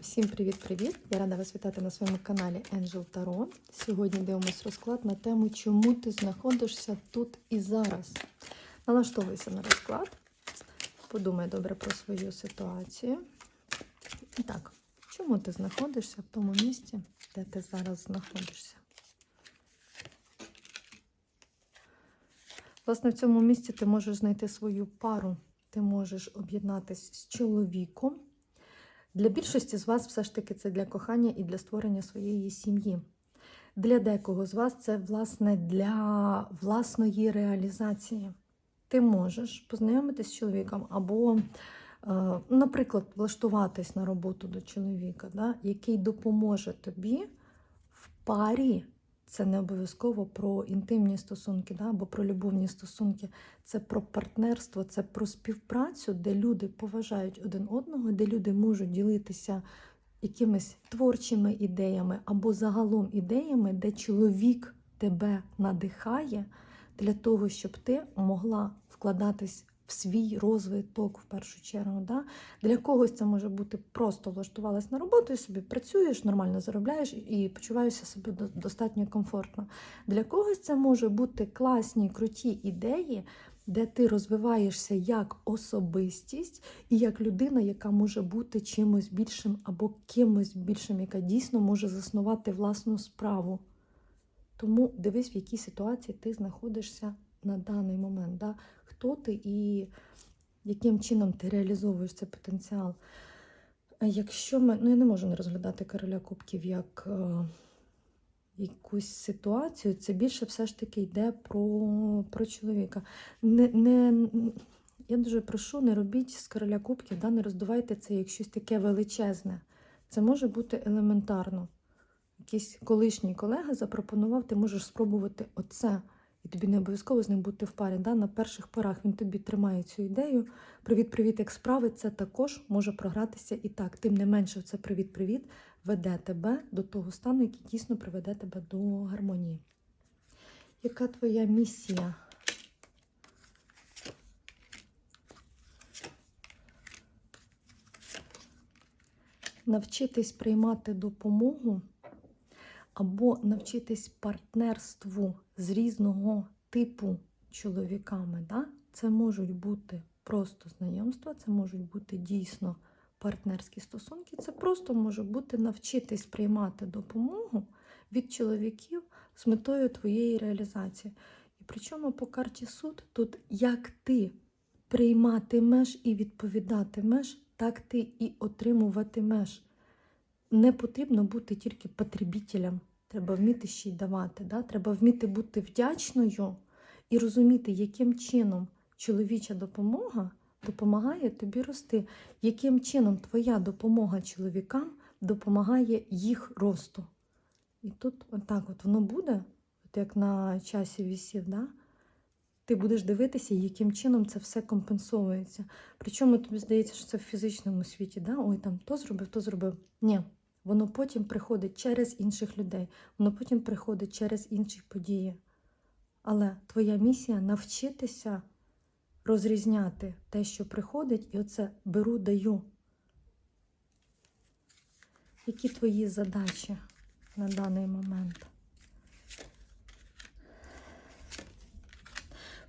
Всім привіт-привіт! Я рада вас вітати на своєму каналі Angel Tarot. Сьогодні дивимось розклад на тему, чому ти знаходишся тут і зараз. Налаштовуйся на розклад, подумай добре про свою ситуацію. І так, чому ти знаходишся в тому місці, де ти зараз знаходишся? Власне, в цьому місці ти можеш знайти свою пару, ти можеш об'єднатися з чоловіком. Для більшості з вас все ж таки це для кохання і для створення своєї сім'ї. Для декого з вас це, власне, для власної реалізації. Ти можеш познайомитись з чоловіком або, е, наприклад, влаштуватись на роботу до чоловіка, да, який допоможе тобі в парі. Це не обов'язково про інтимні стосунки, да, або про любовні стосунки. Це про партнерство, це про співпрацю, де люди поважають один одного, де люди можуть ділитися якимись творчими ідеями або загалом ідеями, де чоловік тебе надихає для того, щоб ти могла вкладатись в свій розвиток в першу чергу. Да? Для когось це може бути просто влаштувалась на роботу і собі працюєш, нормально заробляєш і почуваєшся себе достатньо комфортно. Для когось це може бути класні, круті ідеї, де ти розвиваєшся як особистість і як людина, яка може бути чимось більшим або кимось більшим, яка дійсно може заснувати власну справу. Тому дивись, в якій ситуації ти знаходишся на даний момент. Да? Хто ти і яким чином ти реалізовуєш цей потенціал. Якщо ми, ну я не можу не розглядати короля кубків як е, якусь ситуацію, це більше все ж таки йде про, про чоловіка. Не, не, я дуже прошу, не робіть з короля кубків, да, не роздувайте це як щось таке величезне. Це може бути елементарно. Якийсь колишній колега запропонував, ти можеш спробувати оце. І тобі не обов'язково з ним бути в парі. Да? На перших порах він тобі тримає цю ідею. Привіт-привіт, як справи, це також може програтися і так. Тим не менше, це привіт-привіт веде тебе до того стану, який дійсно приведе тебе до гармонії. Яка твоя місія? Навчитись приймати допомогу або навчитись партнерству з різного типу чоловіками. Да? Це можуть бути просто знайомства, це можуть бути дійсно партнерські стосунки. Це просто може бути навчитись приймати допомогу від чоловіків з метою твоєї реалізації. І причому по карті суд тут як ти прийматимеш і відповідатимеш, так ти і отримуватимеш. Не потрібно бути тільки потребітелем. Треба вміти ще й давати. Да? Треба вміти бути вдячною і розуміти, яким чином чоловіча допомога допомагає тобі рости, яким чином твоя допомога чоловікам допомагає їх росту. І тут отак от воно буде, от як на часі вісів, да? ти будеш дивитися, яким чином це все компенсовується. Причому тобі здається, що це в фізичному світі, да? ой, там то зробив, то зробив. Ні, воно потім приходить через інших людей, воно потім приходить через інші події. Але твоя місія навчитися розрізняти те, що приходить, і оце беру, даю. Які твої задачі на даний момент?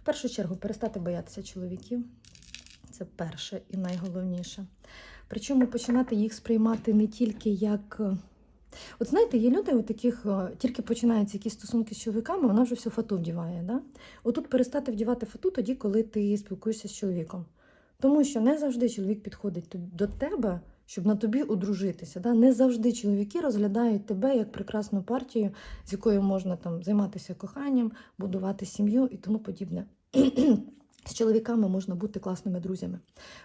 В першу чергу перестати боятися чоловіків. Це перше і найголовніше. Причому починати їх сприймати не тільки як. е, От знаєте, є люди, у таких е, тільки починаються якісь стосунки з чоловіками, вона вже всю фату вдіває. Да? Отут перестати вдівати фату тоді, коли ти спілкуєшся з чоловіком. Тому що не завжди чоловік підходить до тебе, щоб на тобі одружитися. Да? Не завжди чоловіки розглядають тебе як прекрасну партію, з якою можна там займатися коханням, будувати сім'ю і тому подібне. З чоловіками можна бути класними друзями.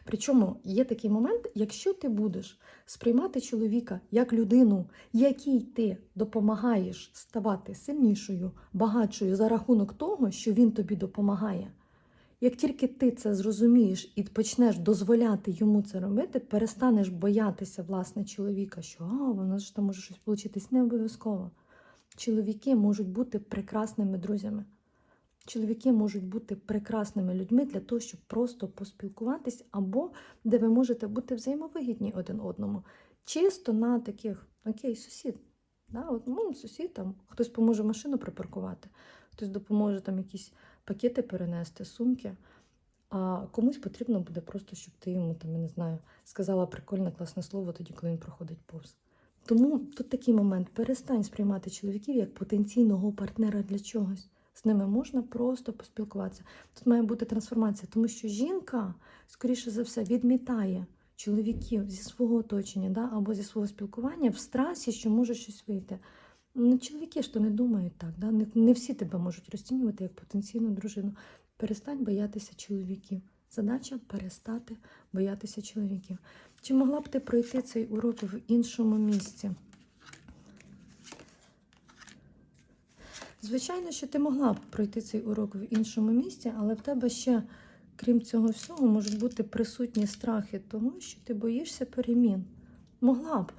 Причому є такий момент, якщо ти будеш сприймати чоловіка як людину, якій ти допомагаєш ставати сильнішою, багатшою за рахунок того, що він тобі допомагає. Як тільки ти це зрозумієш і почнеш дозволяти йому це робити, перестанеш боятися власне чоловіка, що а, нас ж там може щось вийти. Не обов'язково. Чоловіки можуть бути прекрасними друзями. Чоловіки можуть бути прекрасними людьми для того, щоб просто поспілкуватись, або де ви можете бути взаємовигідні один одному. Чисто на таких, окей, сусід. Да, от, ну, сусід там, хтось поможе машину припаркувати, хтось допоможе там якісь пакети перенести, сумки. А комусь потрібно буде просто, щоб ти йому там, я не знаю, сказала прикольне класне слово тоді, коли він проходить повз. Тому тут такий момент: перестань сприймати чоловіків як потенційного партнера для чогось. З ними можна просто поспілкуватися. Тут має бути трансформація, тому що жінка, скоріше за все, відмітає чоловіків зі свого оточення да, або зі свого спілкування в страсі, що може щось вийти. Ну, чоловіки ж то не думають так. Да? Не, не всі тебе можуть розцінювати як потенційну дружину. Перестань боятися чоловіків. Задача перестати боятися чоловіків. Чи могла б ти пройти цей урок в іншому місці? Звичайно, що ти могла б пройти цей урок в іншому місці, але в тебе ще, крім цього всього, можуть бути присутні страхи того, що ти боїшся перемін. Могла б.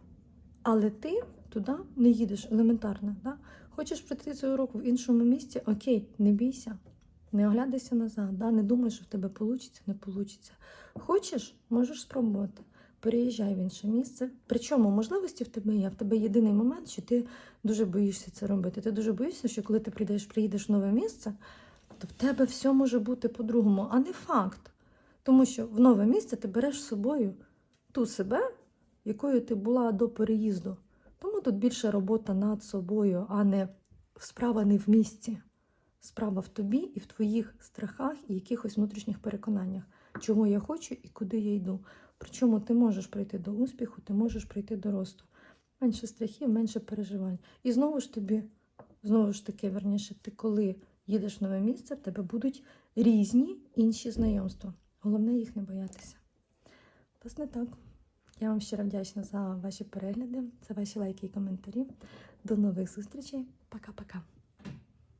Але ти туди не їдеш елементарно. Да? Хочеш пройти цей урок в іншому місці? Окей, не бійся. Не оглядайся назад, да? не думай, що в тебе вийде, не вийде. Хочеш, можеш спробувати. Переїжджай в інше місце. Причому можливості в тебе є. В тебе єдиний момент, що ти дуже боїшся це робити. Ти дуже боїшся, що коли ти прийдеш, приїдеш в нове місце, то в тебе все може бути по-другому, а не факт. Тому що в нове місце ти береш з собою ту себе, якою ти була до переїзду. Тому тут більше робота над собою, а не справа не в місці. Справа в тобі і в твоїх страхах і якихось внутрішніх переконаннях, чого я хочу і куди я йду. Причому ти можеш прийти до успіху, ти можеш прийти до росту. Менше страхів, менше переживань. І знову ж тобі, знову ж таки, верніше, ти коли їдеш в нове місце, в тебе будуть різні інші знайомства. Головне їх не боятися. Власне так. Я вам щиро вдячна за ваші перегляди, за ваші лайки і коментарі. До нових зустрічей. Пока-пока.